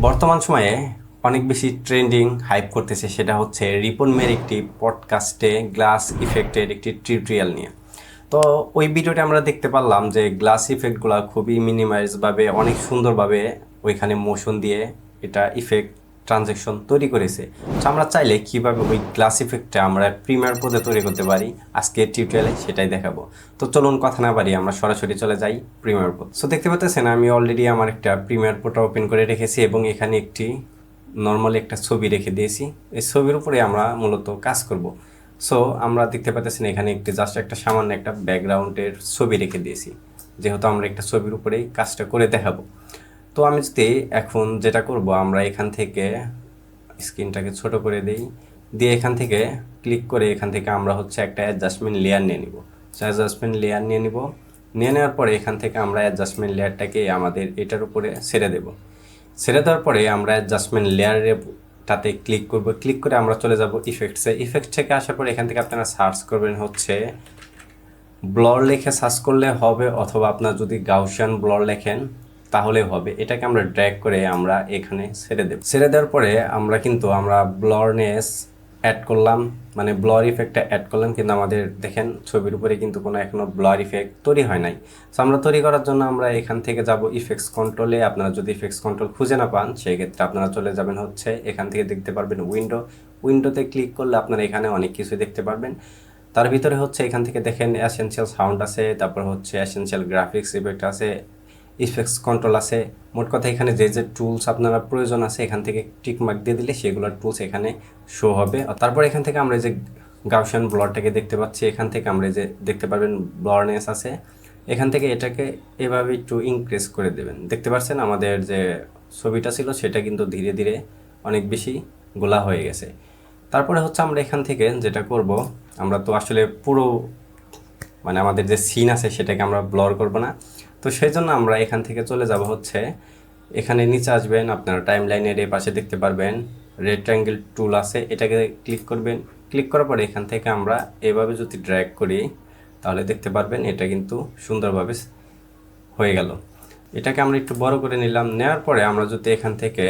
বর্তমান সময়ে অনেক বেশি ট্রেন্ডিং হাইপ করতেছে সেটা হচ্ছে রিপন মের একটি পডকাস্টে গ্লাস ইফেক্টের একটি টিউটোরিয়াল নিয়ে। তো ওই ভিডিওটা আমরা দেখতে পারলাম যে গ্লাস ইফেক্টগুলো খুবই মিনিমাইজভাবে অনেক সুন্দরভাবে ওইখানে মোশন দিয়ে এটা ইফেক্ট ট্রানজেকশন তৈরি করেছে। তো আমরা চাইলে কীভাবে ওই গ্লাস ইফেক্টটা আমরা প্রিমিয়ার পদে তৈরি করতে পারি আজকে টিউটোরিয়ালে সেটাই দেখাবো। তো চলুন কথা না বাড়ি আমরা সরাসরি চলে যাই প্রিমিয়ার পদ সো দেখতে পাচ্ছেন, আমি অলরেডি আমার একটা প্রিমিয়ার পোডটা ওপেন করে রেখেছি এবং এখানে একটি নর্মালি একটা ছবি রেখে দিয়েছি। এই ছবির উপরে আমরা মূলত কাজ করব। সো আমরা দেখতে পাচ্ছেন, এখানে একটি জাস্ট একটা সামান্য একটা ব্যাকগ্রাউন্ডের ছবি রেখে দিয়েছি। যেহেতু আমরা একটা ছবির উপরেই কাজটা করে দেখাবো। তো আমি যদি এখন যেটা করব, আমরা এখান থেকে স্ক্রিনটাকে ছোট করে দিই। দিয়ে এখান থেকে ক্লিক করে এখান থেকে আমরা হচ্ছে একটা অ্যাডজাস্টমেন্ট লেয়ার নিয়ে নিব। অ্যাডজাস্টমেন্ট লেয়ার নিয়ে নিব। নিয়ে নেওয়ার পরে এখান থেকে আমরা অ্যাডজাস্টমেন্ট লেয়ারটাকে আমাদের এটার উপরে ছেড়ে দেব। ছেড়ে দেওয়ার পরে আমরা অ্যাডজাস্টমেন্ট লেয়ারে তাতে ক্লিক করব। ক্লিক করে আমরা চলে যাব ইফেক্টসে ইফেক্ট থেকে আসার পরে এখান থেকে আপনারা সার্চ করবেন হচ্ছে ব্লর লিখে সার্চ করলে হবে, অথবা আপনার যদি গাউসিয়ান ব্লর লেখেন তাহলে হবে। এটাকে আমরা ড্র্যাগ করে আমরা এখানে ছেড়ে দেব। ছেড়ে দেওয়ার পরে আমরা কিন্তু আমরা ব্লরনেস অ্যাড করলাম। মানে ব্লর ইফেক্টটা অ্যাড করলাম কিন্তু আমাদের দেখেন ছবির উপরে কিন্তু কোনো এখনও ব্লর ইফেক্ট তৈরি হয় নাই। সো আমরা তৈরি করার জন্য আমরা এখান থেকে যাব ইফেক্টস কন্ট্রোলে আপনারা যদি ইফেক্টস কন্ট্রোল খুঁজে না পান সেই ক্ষেত্রে আপনারা চলে যাবেন হচ্ছে এখান থেকে দেখতে পারবেন উইন্ডো উইন্ডোতে ক্লিক করলে আপনারা এখানে অনেক কিছু দেখতে পারবেন। তার ভিতরে হচ্ছে এখান থেকে দেখেন অ্যাসেনশিয়াল সাউন্ড আছে, তারপর হচ্ছে অ্যাসেনশিয়াল গ্রাফিক্স ইফেক্ট আছে। ইফেক্টস কন্ট্রোল আছে। মোট কথা এখানে যে যে টুলস আপনারা প্রয়োজন আছে, এখান থেকে টিক মার্ক দিয়ে দিলে সেগুলোর টুলস এখানে শো হবে। আর তারপর এখান থেকে আমরা যে গাউশন ব্লরটাকে দেখতে পাচ্ছি, এখান থেকে আমরা যে দেখতে পারবেন ব্লরনেস আছে। এখান থেকে এটাকে এভাবে একটু ইনক্রিজ করে দেবেন। দেখতে পাচ্ছেন আমাদের যে ছবিটা ছিল, সেটা কিন্তু ধীরে ধীরে অনেক বেশি গোলা হয়ে গেছে। তারপরে হচ্ছে আমরা এখান থেকে যেটা করব, আমরা তো আসলে পুরো মানে আমাদের যে সিন আছে, সেটাকে আমরা ব্লর করব না। তো সেই জন্য আমরা এখান থেকে চলে যাব হচ্ছে, এখানে নিচে আসবেন, আপনারা টাইম লাইনের এ পাশে দেখতে পারবেন রেড ট্রাঙ্গেল টুল আছে, এটাকে ক্লিক করবেন। ক্লিক করার পরে এখান থেকে আমরা এভাবে যদি ড্র্যাগ করি, তাহলে দেখতে পারবেন এটা কিন্তু সুন্দরভাবে হয়ে গেল। এটাকে আমরা একটু বড় করে নিলাম, নেওয়ার পরে আমরা যদি এখান থেকে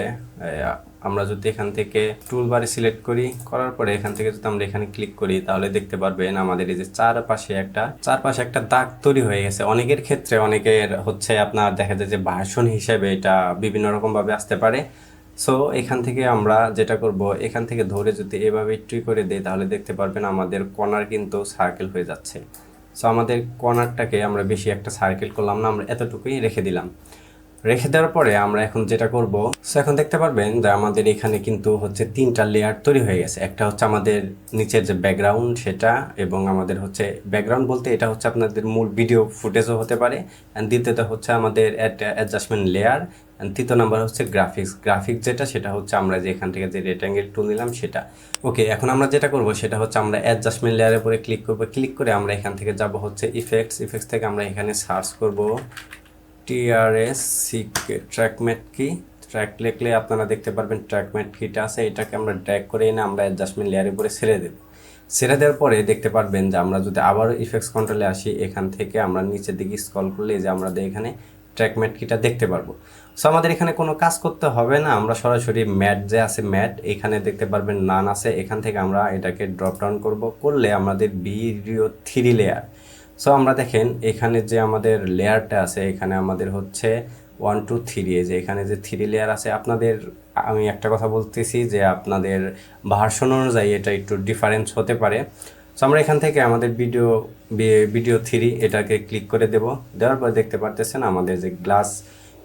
আমরা যদি এখান থেকে টুলবারে সিলেক্ট করি, করার পরে এখান থেকে যদি আমরা এখানে ক্লিক করি, তাহলে দেখতে পারবেন আমাদের এই যে চারপাশে একটা চারপাশে একটা দাগ তৈরি হয়ে গেছে। অনেকের ক্ষেত্রে অনেকের হচ্ছে আপনার দেখা যায় যে ভাষণ হিসেবে এটা বিভিন্ন রকম ভাবে আসতে পারে। সো এখান থেকে আমরা যেটা করব, এখান থেকে ধরে যদি এভাবে একটু করে দিই, তাহলে দেখতে পারবেন আমাদের কর্নার কিন্তু সার্কেল হয়ে যাচ্ছে। সো আমাদের কর্নারটাকে আমরা বেশি একটা সার্কেল করলাম না, আমরা এতটুকুই রেখে দিলাম। রেখে দেওয়ার পরে আমরা এখন যেটা করব সো এখন দেখতে পারবেন যে আমাদের এখানে কিন্তু হচ্ছে তিনটা লেয়ার তৈরি হয়ে গেছে। একটা হচ্ছে আমাদের নিচের যে ব্যাকগ্রাউন্ড সেটা এবং আমাদের হচ্ছে ব্যাকগ্রাউন্ড বলতে এটা হচ্ছে আপনাদের মূল ভিডিও ফুটেজও হতে পারে। অ্যান্ড দ্বিতীয়ত হচ্ছে আমাদের একটা অ্যাডজাস্টমেন্ট লেয়ার অ্যান্ড তৃতীয় নাম্বার হচ্ছে গ্রাফিক্স গ্রাফিক্স যেটা, সেটা হচ্ছে আমরা যে এখান থেকে যে রেক্টাঙ্গেল টুল নিলাম সেটা। ওকে এখন আমরা যেটা করব, সেটা হচ্ছে আমরা অ্যাডজাস্টমেন্ট লেয়ারের উপরে ক্লিক করব। ক্লিক করে আমরা এখান থেকে যাব হচ্ছে ইফেক্টস ইফেক্টস থেকে আমরা এখানে সার্চ করব। টিআরএস সিকে ট্র্যাকমেট কি ট্র্যাক লিখলে আপনারা দেখতে পারবেন ট্র্যাকমেট কিটা আছে, এটাকে আমরা ড্র্যাগ করে এনে আমরা অ্যাডজাস্টমেন্ট লেয়ারের উপরে ছেড়ে দেব। ছেড়ে দেওয়ার পরে দেখতে পারবেন যে আমরা যদি আবার ইফেক্টস কন্ট্রোলে আসি, এখান থেকে আমরা নিচের দিকে স্ক্রল করলে যে আমরা এখানে ট্র্যাকমেট কিটা দেখতে পারব। সো আমাদের এখানে কোনো কাজ করতে হবে না, আমরা সরাসরি ম্যাট যে আছে ম্যাট এখানে দেখতে পারবেন নান আছে, এখান থেকে আমরা এটাকে ড্রপ ডাউন করব। করলে আমাদের ভিডিও থ্রি লেয়ার সো আমরা দেখেন এখানে যে আমাদের লেয়ারটা আছে, এখানে আমাদের হচ্ছে ওয়ান টু থ্রি যে এখানে যে থ্রি লেয়ার আছে, আপনাদের, আমি একটা কথা বলতেছি যে আপনাদের ভার্সন অনুযায়ী এটা একটু ডিফারেন্স হতে পারে। সো আমরা এখান থেকে আমাদের ভিডিও ভিডিও থ্রি এটাকে ক্লিক করে দেব। দেওয়ার পর দেখতে পারতেছেন আমাদের যে গ্লাস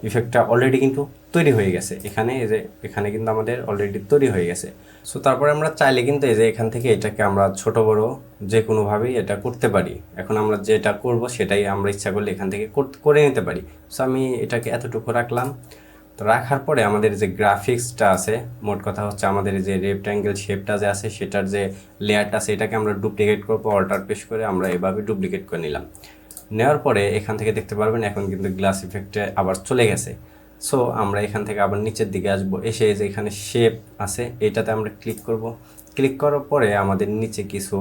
ইফেক্টটা অলরেডি কিন্তু তৈরি হয়ে গেছে। এখানে যে, এখানে কিন্তু আমাদের অলরেডি তৈরি হয়ে গেছে। সো তারপরে আমরা চাইলে কিন্তু এই যে এখান থেকে এটাকে আমরা ছোট, বড় যে কোনোভাবেই এটা করতে পারি। এখন আমরা যেটা করব সেটাই আমরা ইচ্ছা করলে এখান থেকে কর- নিতে পারি। সো আমি এটাকে এতটুকু রাখলাম। তো রাখার পরে আমাদের যে গ্রাফিক্সটা আছে, মোট কথা হচ্ছে আমাদের যে রেক্ট্যাঙ্গেল শেপটা যে আছে, সেটার যে লেয়ারটা আছে, এটাকে আমরা ডুপ্লিকেট করব, অল্টার পেশ করে আমরা এভাবে ডুপ্লিকেট করে নিলাম। নেওয়ার পরে এখান থেকে দেখতে পারবেন এখন কিন্তু গ্লাস ইফেক্টে আবার চলে গেছে। সো আমরা এখান থেকে আবার নিচের দিকে আসব। এসে যে এখানে শেপ আছে, এটাতে আমরা ক্লিক করব। ক্লিক করার পরে আমাদের নিচে কিছু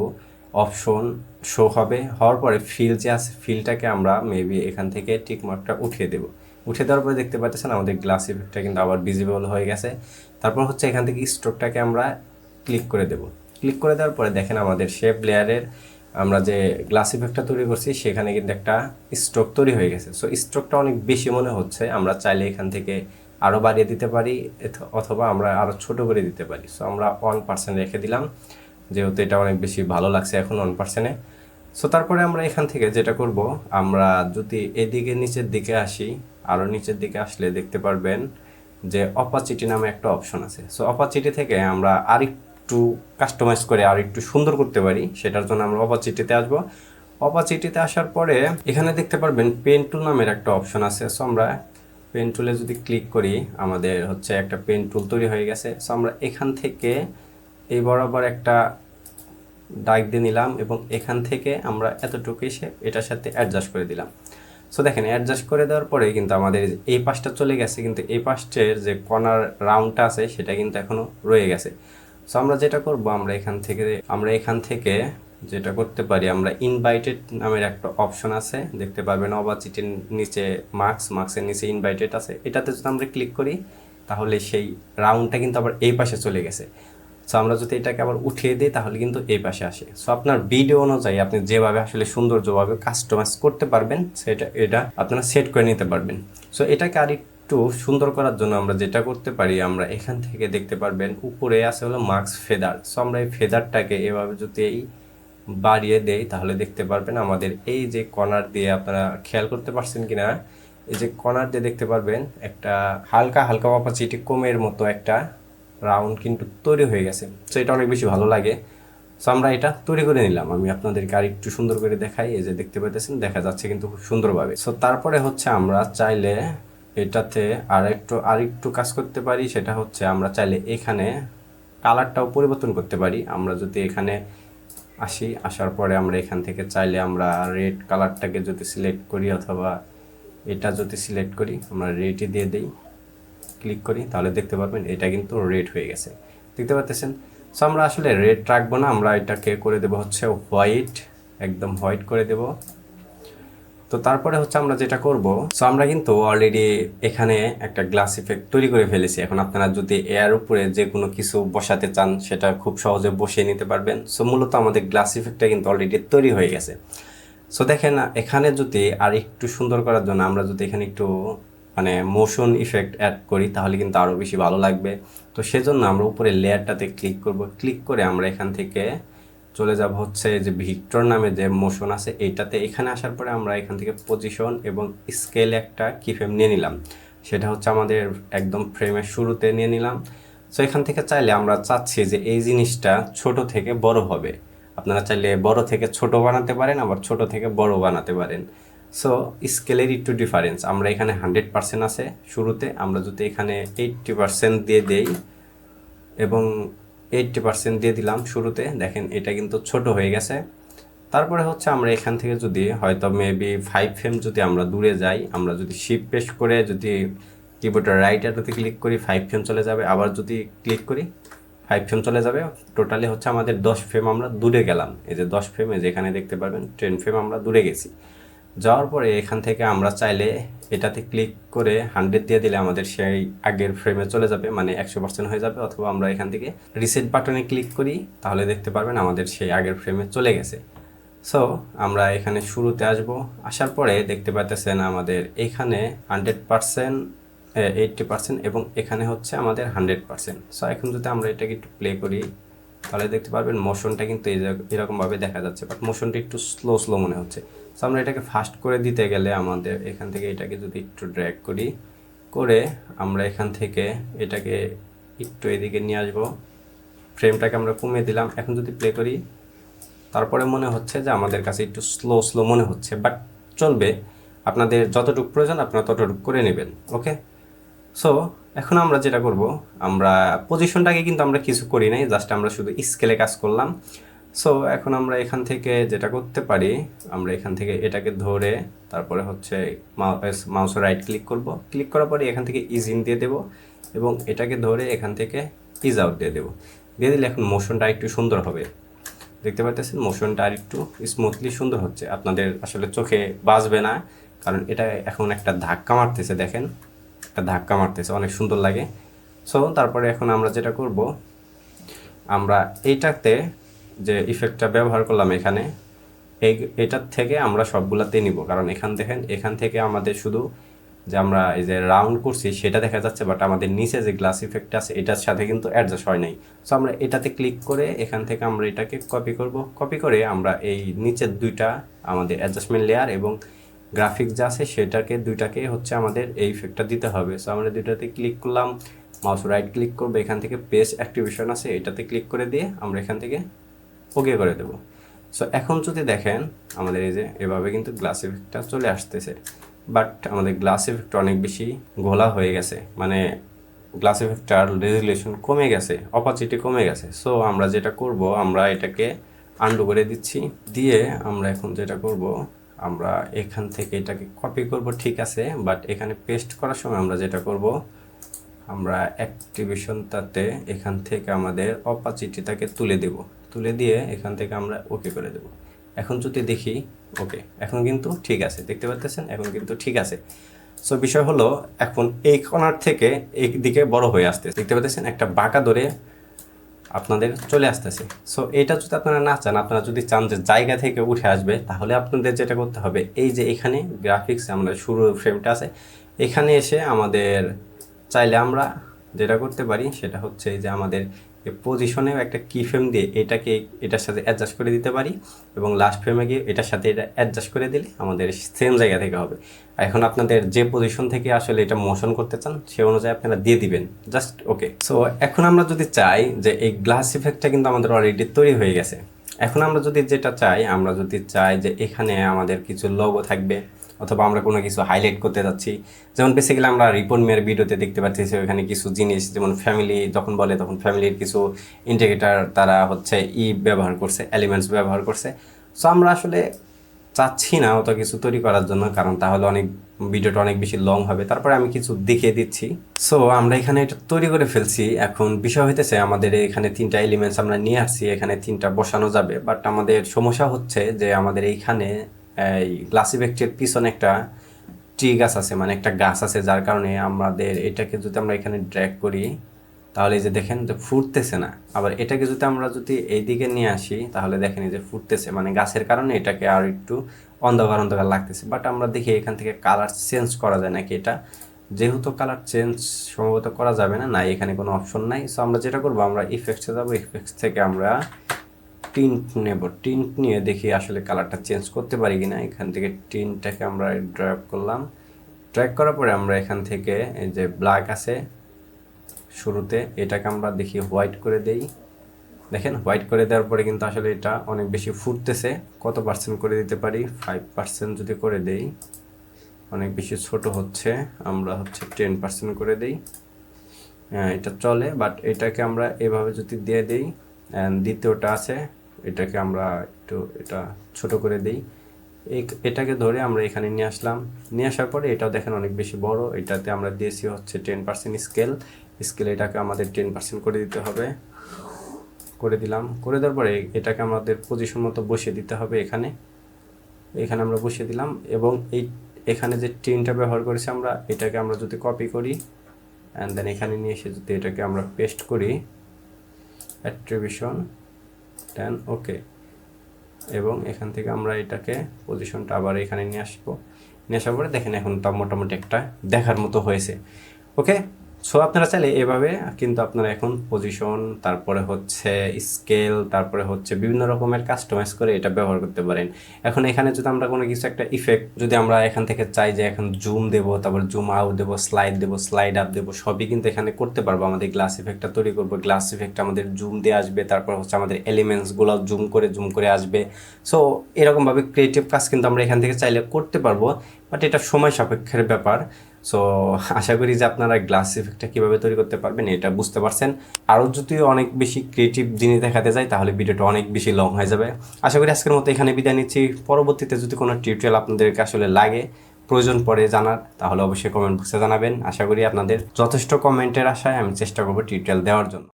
অপশন শো হবে। হওয়ার পরে ফিল যে আছে ফিলটাকে আমরা মেবি এখান থেকে টিকমার্কটা উঠিয়ে দেব। উঠে দেওয়ার পরে দেখতে পাচ্ছেন আমাদের গ্লাস ইফেক্টটা কিন্তু আবার ভিজিবল হয়ে গেছে। তারপর হচ্ছে এখান থেকে স্ট্রোকটাকে আমরা ক্লিক করে দেব। ক্লিক করে দেওয়ার পরে দেখেন আমাদের শেপ লেয়ারের আমরা যে গ্লাস ইফেক্টটা তৈরি করছি, সেখানে কিন্তু একটা স্ট্রোক তৈরি হয়ে গেছে। সো স্ট্রোকটা অনেক বেশি মনে হচ্ছে, আমরা চাইলে এখান থেকে আরও বাড়িয়ে দিতে পারি অথবা আমরা আরও ছোট করে দিতে পারি। সো আমরা ওয়ান পার্সেন্ট রেখে দিলাম, যেহেতু এটা অনেক বেশি ভালো লাগছে এখন ওয়ান পার্সেন্টে সো তারপরে আমরা এখান থেকে যেটা করব, আমরা যদি এদিকে নিচের দিকে আসি আরও নিচের দিকে আসলে দেখতে পারবেন যে অপাচিটি নামে একটা অপশন আছে। সো অপাচিটি থেকে আমরা আরেকটু কাস্টমাইজ করে আর একটু সুন্দর করতে পারি, সেটার জন্য আমরা অপাচিটিতে আসব। অপাচিটিতে আসার পরে এখানে দেখতে পারবেন পেন টুল নামের একটা অপশন আছে। সো আমরা পেন টুলে যদি ক্লিক করি, আমাদের হচ্ছে একটা পেন টুল তৈরি হয়ে গেছে। সো আমরা এখান থেকে এই বরাবর একটা ডাইক দিয়ে নিলাম এবং এখান থেকে আমরা এতটুকু এসে এটার সাথে অ্যাডজাস্ট করে দিলাম। সো দেখেন অ্যাডজাস্ট করে দেওয়ার পরে কিন্তু আমাদের এই পাশটা চলে গেছে, কিন্তু এই পাশের যে কর্নার রাউন্ডটা আছে, সেটা কিন্তু এখনও রয়ে গেছে। সো আমরা যেটা করব, আমরা এখান থেকে, আমরা এখান থেকে যেটা করতে পারি, আমরা ইনভাইটেড নামের একটা অপশন আছে। দেখতে পারবেন অবাচিটির নিচে মার্কস মার্কসের নিচে ইনভাইটেড আছে। এটাতে যদি আমরা ক্লিক করি, তাহলে সেই রাউন্ডটা কিন্তু আবার এই পাশে চলে গেছে। সো আমরা যদি এটাকে আবার উঠিয়ে দিই, তাহলে কিন্তু এই পাশে আসে। সো আপনার ভিডিও অনুযায়ী আপনি যেভাবে আসলে সৌন্দর্যভাবে কাস্টমাইজ করতে পারবেন, সেটা, এটা আপনারা সেট করে নিতে পারবেন। সো এটাকে আর একটু সুন্দর করার জন্য আমরা যেটা করতে পারি, আমরা এখান থেকে দেখতে পারবেন উপরে আছে হলো মার্কস ফেদার। সো আমরা এই ফেদারটাকে এভাবে যদি এই বাড়িয়ে দেই, তাহলে দেখতে পারবেন আমাদের এই যে কর্নার দিয়ে আপনারা খেয়াল করতে পারছেন কিনা? এই যে কর্নার দিয়ে দেখতে পারবেন একটা হালকা হালকা অপাচিটি কমের মতো একটা রাউন্ড কিন্তু তৈরি হয়ে গেছে। সো এটা অনেক বেশি ভালো লাগে। সো আমরা এটা তৈরি করে নিলাম। আমি আপনাদেরকে আর একটু সুন্দর করে দেখাই। এই যে দেখতে পাইতেছেন, দেখা যাচ্ছে কিন্তু খুব সুন্দরভাবে। সো তারপরে হচ্ছে আমরা চাইলে এটাতে আর একটু আর একটু কাজ করতে পারি, সেটা হচ্ছে আমরা চাইলে এখানে কালারটাও পরিবর্তন করতে পারি। আমরা যদি এখানে আসি, আসার পরে আমরা এখান থেকে চাইলে আমরা রেড কালারটাকে যদি সিলেক্ট করি অথবা এটা যদি সিলেক্ট করি, আমরা রেডই দিয়ে দিই ক্লিক করি, তাহলে দেখতে পারবেন এটা কিন্তু রেড হয়ে গেছে। দেখতে পাচ্ছেন সো আমরা আসলে রেড রাখব না, আমরা এটাকে করে দেবো হচ্ছে হোয়াইট একদম হোয়াইট করে দেব। তো তারপরে হচ্ছে আমরা যেটা করব সো আমরা কিন্তু অলরেডি এখানে একটা গ্লাস ইফেক্ট তৈরি করে ফেলেছি। এখন আপনারা যদি এয়ার উপরে যে কোনো কিছু বসাতে চান, সেটা খুব সহজে বসিয়ে নিতে পারবেন। সো মূলত আমাদের গ্লাস ইফেক্টটা কিন্তু অলরেডি তৈরি হয়ে গেছে। সো দেখেন, এখানে যদি আর একটু সুন্দর করার জন্য আমরা যদি এখানে একটু মানে মোশন ইফেক্ট অ্যাড করি, তাহলে কিন্তু আরও বেশি ভালো লাগবে। তো সেজন্য আমরা উপরে লেয়ারটাতে ক্লিক করব। ক্লিক করে আমরা এখান থেকে চলে যাব হচ্ছে যে ভিক্টর নামে যে মোশন আছে এইটাতে এখানে আসার পরে আমরা এখান থেকে পজিশন এবং স্কেল একটা কি ফ্রেম নিয়ে নিলাম। সেটা হচ্ছে আমাদের একদম ফ্রেমের শুরুতে নিয়ে নিলাম। সো এখান থেকে চাইলে আমরা চাচ্ছি যে এই জিনিসটা ছোট থেকে বড় হবে। আপনারা চাইলে বড় থেকে ছোট বানাতে পারেন, আবার ছোট থেকে বড় বানাতে পারেন। সো স্কেলের একটু ডিফারেন্স আমরা এখানে হান্ড্রেড পার্সেন্ট আছে শুরুতে। আমরা যদি এখানে এইট্টি পার্সেন্ট দিয়ে দেই এবং এইট্টি পার্সেন্ট দিয়ে দিলাম শুরুতে। দেখেন, এটা কিন্তু ছোট হয়ে গেছে। তারপরে হচ্ছে আমরা এখান থেকে যদি হয়তো মেবি ফাইভ ফ্রেম যদি আমরা দূরে যাই, আমরা যদি শিপ পেস্ট করে যদি কিবোর্ডের রাইট অ্যারোতে ক্লিক করি ফাইভ ফ্রেম চলে যাবে। আবার যদি ক্লিক করি ফাইভ ফ্রেম চলে যাবে। টোটালি হচ্ছে আমাদের দশ ফ্রেম আমরা দূরে গেলাম। এই যে দশ ফ্রেমে যেখানে দেখতে পারবেন টেন ফ্রেম আমরা দূরে গেছি। যাওয়ার পরে এখান থেকে আমরা চাইলে এটাতে ক্লিক করে হান্ড্রেড দিয়ে দিলে আমাদের সেই আগের ফ্রেমে চলে যাবে মানে একশো পার্সেন্ট হয়ে যাবে, অথবা আমরা এখান থেকে রিসেট বাটনে ক্লিক করি, তাহলে দেখতে পারবেন আমাদের সেই আগের ফ্রেমে চলে গেছে। সো আমরা এখানে শুরুতে আসব। আসার পরে দেখতে পাচ্ছেন আমাদের এখানে হান্ড্রেড পার্সেন্ট এইটটি পার্সেন্ট এবং এখানে হচ্ছে আমাদের হান্ড্রেড পার্সেন্ট সো এখন যদি আমরা এটাকে একটু প্লে করি, তাহলে দেখতে পারবেন মোশনটা কিন্তু এই এরকমভাবে দেখা যাচ্ছে বাট মোশনটা একটু স্লো স্লো মনে হচ্ছে। সো আমরা এটাকে ফাস্ট করে দিতে গেলে আমাদের এখান থেকে এটাকে যদি একটু ড্র্যাগ করি, করে আমরা এখান থেকে এটাকে একটু এদিকে নিয়ে আসব। ফ্রেমটাকে আমরা কমিয়ে দিলাম। এখন যদি প্লে করি, তারপরে মনে হচ্ছে যে আমাদের কাছে একটু স্লো স্লো মনে হচ্ছে। বাট চলবে। আপনাদের যতটুকু প্রয়োজন, আপনারা ততটুকু করে নেবেন। ওকে সো এখন আমরা যেটা করব, আমরা পজিশনটাকে কিন্তু আমরা কিছু করি নাই। জাস্ট আমরা শুধু স্কেলে কাজ করলাম। সো এখন আমরা এখান থেকে যেটা করতে পারি, আমরা এখান থেকে এটাকে ধরে তারপরে হচ্ছে মাউসে রাইট ক্লিক করব। ক্লিক করার পরে এখান থেকে ইজ ইন দিয়ে দেব এবং এটাকে ধরে এখান থেকে ইজ আউট দিয়ে দেবো। দিয়ে দিলে এখন মোশনটা একটু সুন্দর হবে। দেখতে পাচ্ছেন মোশনটা আর একটু স্মুথলি সুন্দর হচ্ছে। আপনাদের আসলে চোখে বাজবে না, কারণ এটা এখন একটা ধাক্কা মারতেছে, দেখেন? একটা ধাক্কা মারতেছে, অনেক সুন্দর লাগে। সো তারপরে এখন আমরা যেটা করব, আমরা এইটাতে যে ইফেক্টটা ব্যবহার করলাম এখানে, এই, এটার থেকে আমরা সবগুলাতে নিব। কারণ এখান দেখেন, এখান থেকে আমাদের শুধু যে আমরা এই যে রাউন্ড করছি, সেটা দেখা যাচ্ছে বাট আমাদের নিচে যে গ্লাস ইফেক্ট আছে, এটার সাথে কিন্তু অ্যাডজাস্ট হয় নাই। সো আমরা এটাতে ক্লিক করে এখান থেকে আমরা এটাকে কপি করব। কপি করে আমরা এই নিচের দুইটা আমাদের অ্যাডজাস্টমেন্ট লেয়ার এবং গ্রাফিক্স যা আছে, সেটাকে, দুইটাকে হচ্ছে আমাদের এই ইফেক্টটা দিতে হবে। সো আমরা দুইটাতে ক্লিক করলাম মাউস রাইট ক্লিক করব, এখান থেকে পেজ অ্যাক্টিভেশন আছে, এটাতে ক্লিক করে দিয়ে আমরা এখান থেকে ওকে করে দেবো। সো এখন যদি দেখেন, আমাদের এই যে এভাবে কিন্তু গ্লাস ইফেক্টটা চলে আসতেছে বাট আমাদের গ্লাস ইফেক্ট অনেক বেশি ঘোলা হয়ে গেছে। মানে গ্লাস ইফেক্টটার রেজুলেশন কমে গেছে অপাচিটি কমে গেছে। সো আমরা যেটা করব, আমরা এটাকে আন্ডু করে দিচ্ছি। দিয়ে আমরা এখন যেটা করব, আমরা এখান থেকে এটাকে কপি করব, ঠিক আছে? বাট এখানে পেস্ট করার সময় আমরা যেটা করব, আমরা অ্যাক্টিভেশনটাতে এখান থেকে আমাদের অপাচিটিটাকে তুলে দেব। তুলে দিয়ে এখান থেকে আমরা ওকে করে দেব। এখন যদি দেখি ওকে এখন কিন্তু ঠিক আছে, দেখতে পাচ্ছেন এখন কিন্তু ঠিক আছে। সো বিষয় হলো, এখন এই কর্নার থেকে এই দিকে বড় হয়ে আসতে দেখতে পাচ্ছেন একটা বাঁকা ধরে আপনাদের চলে আসতেছে। সো এটা যদি আপনারা না চান, আপনারা যদি চান যে জায়গা থেকে উঠে আসবে, তাহলে আপনাদের যেটা করতে হবে, এই যে এখানে গ্রাফিক্স আমরা শুরু ফ্রেমটা আছে, এখানে এসে আমাদের চাইলে আমরা যেটা করতে পারি, সেটা হচ্ছে যে আমাদের পজিশনেও একটা কি ফ্রেম দিয়ে এটাকে এটার সাথে অ্যাডজাস্ট করে দিতে পারি এবং লাস্ট ফ্রেমে গিয়ে এটার সাথে এটা অ্যাডজাস্ট করে দিলে আমাদের সেম জায়গা থেকে হবে। এখন আপনাদের যে পজিশন থেকে আসলে এটা মোশন করতে চান, সে অনুযায়ী আপনারা দিয়ে দিবেন। জাস্ট ওকে সো এখন আমরা যদি চাই যে এই গ্লাস ইফেক্টটা কিন্তু আমাদের অলরেডি তৈরি হয়ে গেছে। এখন আমরা যদি যেটা চাই, আমরা যদি চাই যে এখানে আমাদের কিছু লোগো থাকবে। অথবা আমরা কোনো কিছু হাইলাইট করতে যাচ্ছি। যেমন বেসিক্যালি আমরা রিপোর্ট মেয়ের ভিডিওতে দেখতে পাচ্ছি ওখানে কিছু জিনিস, যেমন ফ্যামিলি যখন বলে তখন ফ্যামিলির কিছু ইন্ডিকেটার তারা হচ্ছে ই ব্যবহার করছে এলিমেন্টস ব্যবহার করছে। সো আমরা আসলে চাচ্ছি না অত কিছু তৈরি করার জন্য, কারণ তাহলে অনেক ভিডিওটা অনেক বেশি লং হবে। তারপরে আমি কিছু দেখিয়ে দিচ্ছি। সো আমরা এখানে এটা তৈরি করে ফেলছি। এখন বিষয় হইতেছে আমাদের এখানে তিনটা এলিমেন্টস আমরা নিয়ে আসছি, এখানে তিনটা বসানো যাবে। বাট আমাদের সমস্যা হচ্ছে যে আমাদের এইখানে এই গ্লাস ইফেক্টের পিছনে একটা ট্রি গাছ আছে মানে একটা গাছ আছে, যার কারণে আমাদের এটাকে যদি আমরা এখানে ড্র্যাগ করি, তাহলে এই যে দেখেন যে ফুটতেছে না। আবার এটাকে যদি আমরা যদি এইদিকে নিয়ে আসি, তাহলে দেখেন এই যে ফুটতেছে মানে গাছের কারণে এটাকে আর একটু অন্ধকার অন্ধকার লাগতেছে। বাট আমরা দেখি এখান থেকে কালার চেঞ্জ করা যায় নাকি এটা? যেহেতু কালার চেঞ্জ সম্ভবত করা যাবে না না এখানে কোনো অপশন নাই। সো আমরা যেটা করব, আমরা ইফেক্টসে যাব ইফেক্টস থেকে আমরা টিন্ট নেব। টিন্ট নিয়ে দেখি আসলে কালারটা চেঞ্জ করতে পারি কিনা। এখান থেকে টিনটাকে আমরা ড্রাইভ করলাম। ড্রাইভ করার পরে আমরা এখান থেকে এই যে ব্ল্যাক আছে শুরুতে, এটাকে আমরা দেখি হোয়াইট করে দেই। দেখেন হোয়াইট করে দেওয়ার পরে কিন্তু আসলে এটা অনেক বেশি ফুটতেছে। কত পার্সেন্ট করে দিতে পারি? ফাইভ পার্সেন্ট যদি করে দেই, অনেক বেশি ছোট হচ্ছে। আমরা হচ্ছে টেন পার্সেন্ট করে দেই। এটা চলে বাট এটাকে আমরা এভাবে যদি দিয়ে দেই দ্বিতীয়টা আছে এটাকে আমরা একটু এটা ছোট করে দেই। এটাকে ধরে আমরা এখানে নিয়ে আসলাম। নিয়ে আসার পরে এটাও দেখেন অনেক বেশি বড়। এটাতে আমরা দিয়েছি হচ্ছে টেন পার্সেন্ট স্কেল। স্কেল এটাকে আমাদের টেন পার্সেন্ট করে দিতে হবে। করে দিলাম। করে দেওয়ার পরে এটাকে আমাদের পজিশন মতো বসিয়ে দিতে হবে এখানে। এখানে আমরা বসিয়ে দিলাম এবং এই এখানে যে টিনটা ব্যবহার করেছি আমরা, এটাকে আমরা যদি কপি করি অ্যান্ড দেন এখানে নিয়ে এসে যদি এটাকে আমরা পেস্ট করি অ্যাট্রিবিউশন দেন ওকে এবং এখান থেকে আমরা এটাকে পজিশনটা আবার এখানে নিয়ে আসব। নিয়ে আসার পরে দেখেন এখন তা মোটামুটি একটা দেখার মতো হয়েছে। ওকে সো আপনারা চাইলে এভাবে কিন্তু আপনারা এখন পজিশন তারপরে হচ্ছে স্কেল তারপরে হচ্ছে বিভিন্ন রকমের কাস্টমাইজ করে এটা ব্যবহার করতে পারেন। এখন এখানে যদি আমরা কোনো কিছু একটা ইফেক্ট যদি আমরা এখান থেকে চাই যে এখন জুম দেবো, তারপর জুম আউট দেবো স্লাইড দেবো স্লাইড আপ দেবো, সবই কিন্তু এখানে করতে পারব। আমাদের গ্লাস ইফেক্টটা তৈরি করব গ্লাস ইফেক্ট আমাদের জুম দিয়ে আসবে, তারপর হচ্ছে আমাদের এলিমেন্টসগুলো জুম করে জুম করে আসবে। সো এরকমভাবে ক্রিয়েটিভ কাজ কিন্তু আমরা এখান থেকে চাইলে করতে পারব বাট এটা সময় সাপেক্ষের ব্যাপার। সো আশা করি যে আপনারা গ্লাস ইফেক্টটা কীভাবে তৈরি করতে পারবেন এটা বুঝতে পারছেন। আরও যদি অনেক বেশি ক্রিয়েটিভ জিনিস দেখাতে যায় তাহলে ভিডিওটা অনেক বেশি লং হয়ে যাবে। আশা করি আজকের মতো এখানে বিদায় নিচ্ছি। পরবর্তীতে যদি কোনো টিউটোরিয়াল আপনাদেরকে আসলে লাগে, প্রয়োজন পড়ে জানার, তাহলে অবশ্যই কমেন্ট বক্সে জানাবেন। আশা করি আপনাদের যথেষ্ট কমেন্টের আশায় আমি চেষ্টা করব টিউটোরিয়াল দেওয়ার জন্য।